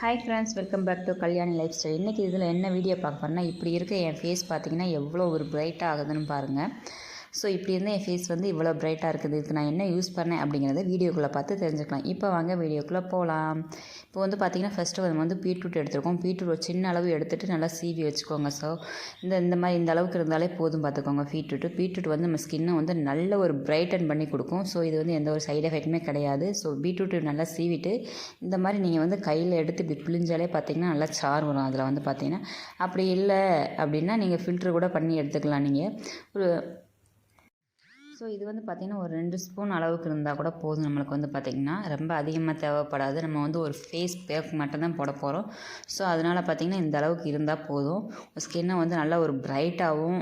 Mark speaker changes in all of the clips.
Speaker 1: Hi friends welcome back to Kalyani lifestyle இன்றைக்கி இதில் என்ன வீடியோ பார்க்க போகிறேன்னா இப்படி இருக்க என் ஃபேஸ் பார்த்தீங்கன்னா எவ்வளோ ஒரு பிரைட்டாக ஆகுதுன்னு பாருங்கள் ஸோ இப்படி இருந்தால் என் ஃபேஸ் வந்து இவ்வளோ பிரைட்டாக இருக்குது. இதுக்கு நான் என்ன யூஸ் பண்ணேன் அப்படிங்கிறத வீடியோக்குள்ளே பார்த்து தெரிஞ்சுக்கலாம். இப்போ வாங்க வீடியோக்குள்ளே போகலாம் இப்போ வந்து பார்த்திங்கன்னா ஃபஸ்ட்டு நம்ம வந்து பீட்ரூட் எடுத்துருக்கோம். பீட்ரூட் ஒரு சின்ன அளவு எடுத்துகிட்டு நல்லா சீவி வச்சுக்கோங்க. ஸோ இந்த இந்த மாதிரி இந்த அளவுக்கு இருந்தாலே போதும் பார்த்துக்கோங்க பீட்ரூட் பீட்ரூட் வந்து நம்ம ஸ்கின்னை வந்து நல்ல ஒரு பிரைட்டன் பண்ணி கொடுக்கும். ஸோ இது வந்து எந்த ஒரு சைடு எஃபெக்ட்டுமே கிடையாது. ஸோ பீட்ரூட் நல்லா சீவிட்டு இந்த மாதிரி நீங்கள் வந்து கையில் எடுத்து இப்படி பிழிஞ்சாலே பார்த்தீங்கன்னா நல்லா சார் வரும் அதில் வந்து பார்த்தீங்கன்னா அப்படி இல்லை அப்படின்னா நீங்கள் ஃபில்ட்ரு கூட பண்ணி எடுத்துக்கலாம் நீங்கள் ஒரு ஸோ இது வந்து பார்த்திங்கன்னா ஒரு ரெண்டு ஸ்பூன் அளவுக்கு இருந்தால் கூட போதும். நம்மளுக்கு வந்து பார்த்திங்கன்னா ரொம்ப அதிகமாக தேவைப்படாது. நம்ம வந்து ஒரு ஃபேஸ் பேக் மட்டும்தான் போட போகிறோம் ஸோ அதனால் பார்த்திங்கன்னா இந்த அளவுக்கு இருந்தால் போதும். ஸ்கின்னை வந்து நல்லா ஒரு பிரைட்டாகவும்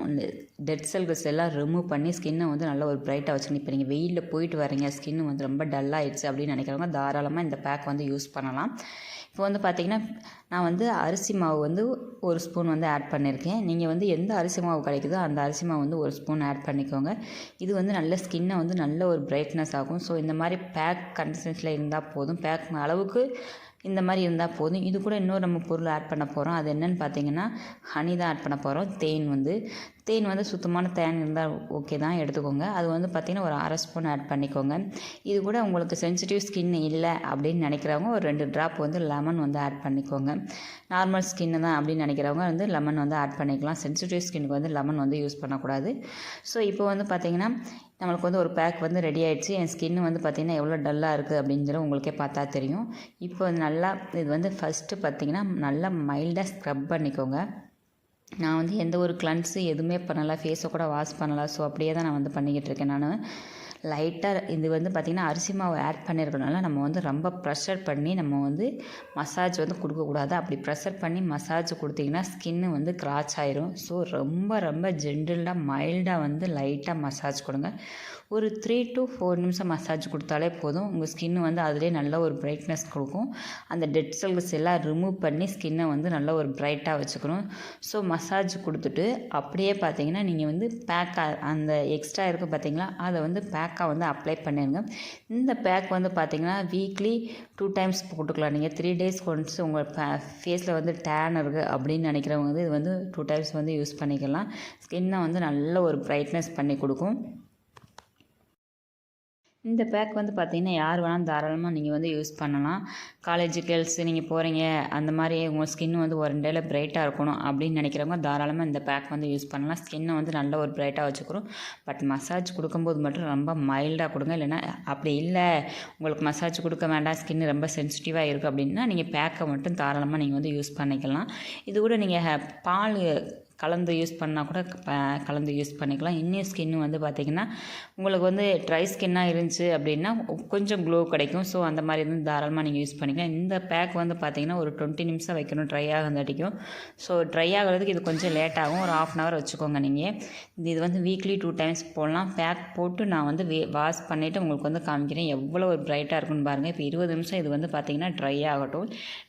Speaker 1: டெட் செல்ஸ் எல்லாம் ரிமூவ் பண்ணி ஸ்கின்னை வந்து நல்லா ஒரு பிரைட்டாக வச்சுக்கணும். இப்போ நீங்கள் வெயிலில் போயிட்டு வரீங்க ஸ்கின் வந்து ரொம்ப டல்லாகிடுச்சு அப்படின்னு நினைக்கிறவங்க தாராளமாக இந்த பேக் வந்து யூஸ் பண்ணலாம். இப்போ வந்து பார்த்திங்கன்னா நான் வந்து அரிசி மாவு வந்து ஒரு ஸ்பூன் வந்து ஆட் பண்ணியிருக்கேன் நீங்கள் வந்து எந்த அரிசி மாவு கிடைக்குதோ அந்த அரிசி மாவு வந்து ஒரு ஸ்பூன் ஆட் பண்ணிக்கோங்க. இது வந்து நல்ல ஸ்கின்னை வந்து நல்ல ஒரு பிரைட்னஸ் ஆகும். ஸோ இந்த மாதிரி பேக் கன்சிஸ்டன்ஸில் இருந்தால் போதும். பேக் அளவுக்கு இந்த மாதிரி இருந்தால் போதும். இது கூட இன்னொரு நம்ம பொருள் ஆட் பண்ண போகிறோம் அது என்னென்னு பார்த்தீங்கன்னா ஹனி தான் ஆட் பண்ண போகிறோம் தேன் வந்து தேன் வந்து சுத்தமான தேன் இருந்தால் ஓகே தான் எடுத்துக்கோங்க. அது வந்து பார்த்திங்கன்னா ஒரு அரை ஸ்பூன் ஆட் பண்ணிக்கோங்க. இது கூட உங்களுக்கு சென்சிட்டிவ் ஸ்கின் இல்லை அப்படின்னு நினைக்கிறவங்க ஒரு ரெண்டு ட்ராப் வந்து லெமன் வந்து ஆட் பண்ணிக்கோங்க. நார்மல் ஸ்கின்னு தான் அப்படின்னு நினைக்கிறவங்க வந்து லெமன் வந்து ஆட் பண்ணிக்கலாம். சென்சிட்டிவ் ஸ்கின்னுக்கு வந்து லெமன் வந்து யூஸ் பண்ணக்கூடாது. ஸோ இப்போ வந்து பார்த்திங்கன்னா நம்மளுக்கு வந்து ஒரு பேக் வந்து ரெடி ஆகிடுச்சு என் ஸ்கின் வந்து பார்த்திங்கன்னா எவ்வளோ டல்லாக இருக்குது அப்படின்னு உங்களுக்கே பார்த்தா தெரியும். இப்போ வந்து நல்லா இது வந்து ஃபஸ்ட்டு பார்த்திங்கன்னா நல்லா மைல்டாக ஸ்க்ரப் பண்ணிக்கோங்க. நான் வந்து எந்த ஒரு கிளன்ஸு எதுவுமே பண்ணலை ஃபேஸை கூட வாஷ் பண்ணலை ஸோ அப்படியே தான் நான் வந்து பண்ணிக்கிட்டு இருக்கேன் நான். லைட்டாக இது வந்து பார்த்திங்கன்னா அரிசி மாவு ஆட் பண்ணியிருக்கனால நம்ம வந்து ரொம்ப ப்ரெஷர் பண்ணி நம்ம வந்து மசாஜ் வந்து கொடுக்கக்கூடாது அப்படி ப்ரெஷர் பண்ணி மசாஜ் கொடுத்திங்கன்னா ஸ்கின்னு வந்து கிராச் ஆயிரும். ஸோ ரொம்ப ரொம்ப ஜென்டிலாக மைல்டாக வந்து லைட்டாக மசாஜ் கொடுங்க. ஒரு த்ரீ டு ஃபோர் நிமிஷம் மசாஜ் கொடுத்தாலே போதும். உங்கள் ஸ்கின்னு வந்து அதிலே நல்ல ஒரு பிரைட்னஸ் கொடுக்கும். அந்த டெட் செல்ஸ் எல்லாம் ரிமூவ் பண்ணி ஸ்கின்னை வந்து நல்ல ஒரு பிரைட்டாக வச்சுக்கணும். ஸோ மசாஜ் கொடுத்துட்டு அப்படியே பார்த்தீங்கன்னா நீங்கள் வந்து பேக்காக அந்த எக்ஸ்ட்ரா இருக்குது பார்த்தீங்களா அதை வந்து பேக் பேக்காக வந்து அப்ளை பண்ணிடுங்க இந்த பேக் வந்து பார்த்தீங்கன்னா வீக்லி டூ டைம்ஸ் போட்டுக்கலாம். நீங்கள் த்ரீ டேஸ் ஒன்ஸ் உங்கள் ஃபேஸில் வந்து டேன் இருக்குது அப்படின்னு நினைக்கிறவங்க வந்து இது வந்து டூ டைம்ஸ் வந்து யூஸ் பண்ணிக்கலாம். ஸ்கின்னை வந்து நல்ல ஒரு ப்ரைட்னஸ் பண்ணி கொடுக்கும். இந்த பேக் வந்து பார்த்திங்கன்னா யார் வேணாலும் தாராளமாக நீங்கள் வந்து யூஸ் பண்ணலாம். காலேஜ் கேர்ள்ஸ் நீங்கள் போகிறீங்க அந்த மாதிரி உங்கள் ஸ்கின் வந்து ஒரு டேயில் பிரைட்டாக இருக்கணும் அப்படின்னு நினைக்கிறவங்க தாராளமாக இந்த பேக் வந்து யூஸ் பண்ணலாம். ஸ்கின்னை வந்து நல்ல ஒரு பிரைட்டாக வச்சுக்கிறோம் பட் மசாஜ் கொடுக்கும்போது மட்டும் ரொம்ப மைல்டாக கொடுங்க. இல்லைன்னா அப்படி இல்லை உங்களுக்கு மசாஜ் கொடுக்க வேண்டாம் ஸ்கின் ரொம்ப சென்சிட்டிவாக இருக்குது அப்படின்னா நீங்கள் பேக்கை மட்டும் தாராளமாக நீங்கள் வந்து யூஸ் பண்ணிக்கலாம். இது கூட நீங்கள் பால் கலந்து யூஸ் பண்ணால் கூட கலந்து யூஸ் பண்ணிக்கலாம். இன்னும் ஸ்கின்னு வந்து பார்த்திங்கன்னா உங்களுக்கு வந்து ட்ரை ஸ்கின்னாக இருந்துச்சு அப்படின்னா கொஞ்சம் க்ளோ கிடைக்கும். ஸோ அந்த மாதிரி வந்து தாராளமாக நீங்கள் யூஸ் பண்ணிக்கலாம். இந்த பேக் வந்து பார்த்திங்கன்னா ஒரு டுவெண்ட்டி நிமிஷம் வைக்கணும். ட்ரை ஆகிறதாட்டிக்கும் ஸோ ட்ரை ஆகிறதுக்கு இது கொஞ்சம் லேட் ஆகும். ஒரு ஆஃப் அன் ஹவர் வச்சுக்கோங்க நீங்கள் இது வந்து வீக்லி டூ டைம்ஸ் போடலாம். பேக் போட்டு நான் வந்து வே வாஷ் பண்ணிவிட்டு உங்களுக்கு வந்து காமிக்கிறேன். எவ்வளோ ஒரு ப்ரைட்டாக இருக்குன்னு பாருங்கள் இப்போ இருபது நிமிஷம் இது வந்து பார்த்திங்கன்னா ட்ரை ஆகட்டும்.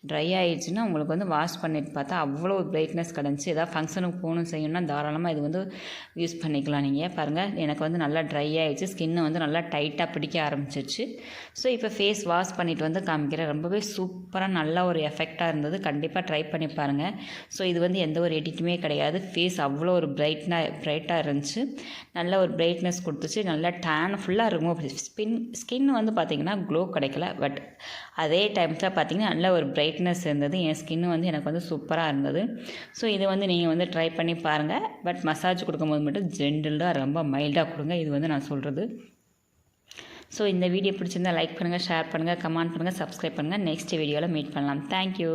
Speaker 1: ட்ரை ஆகிடுச்சுன்னா உங்களுக்கு வந்து வாஷ் பண்ணிட்டு பார்த்தா அவ்வளோ பிரைட்னஸ் கிடந்துச்சு ஏதாவது ஃபங்க்ஷனுக்கு போகணும் செய்யணும்னா தாராளமாக இது வந்து யூஸ் பண்ணிக்கலாம் நீங்கள் பாருங்கள் எனக்கு வந்து நல்லா ட்ரை ஆகிடுச்சு ஸ்கின்னு வந்து நல்லா டைட்டாக பிடிக்க ஆரம்பிச்சிச்சு ஸோ இப்போ ஃபேஸ் வாஷ் பண்ணிவிட்டு வந்து காமிக்கிறேன். ரொம்பவே சூப்பராக நல்ல ஒரு எஃபெக்டாக இருந்தது. கண்டிப்பாக ட்ரை பண்ணி பாருங்கள் ஸோ இது வந்து எந்த ஒரு எடிட்டுமே கிடையாது. ஃபேஸ் அவ்வளோ ஒரு பிரைட்னாக ப்ரைட்டாக இருந்துச்சு. நல்ல ஒரு பிரைட்னஸ் கொடுத்துச்சு. நல்லா டேன் ஃபுல்லாக ரிமூவ் ஸ்பின் ஸ்கின் வந்து பார்த்திங்கன்னா க்ளோ கிடைக்கல. பட் அதே டைம்ஸில் பார்த்திங்கன்னா நல்ல ஒரு பிரைட்னஸ் இருந்தது. என் ஸ்கின்னு வந்து எனக்கு வந்து சூப்பராக இருந்தது. ஸோ இதை வந்து நீங்கள் வந்து ட்ரை பண்ணி பாருங்கள் பட் மசாஜ் கொடுக்கும்போது மட்டும் ஜென்டலாக ரொம்ப மைல்டாக கொடுங்க. இது வந்து நான் சொல்கிறது ஸோ இந்த வீடியோ பிடிச்சிருந்தால் லைக் பண்ணுங்கள் ஷேர் பண்ணுங்கள் கமெண்ட் பண்ணுங்கள் சப்ஸ்கிரைப் பண்ணுங்கள் நெக்ஸ்ட் வீடியோவில் மீட் பண்ணலாம். தேங்க்யூ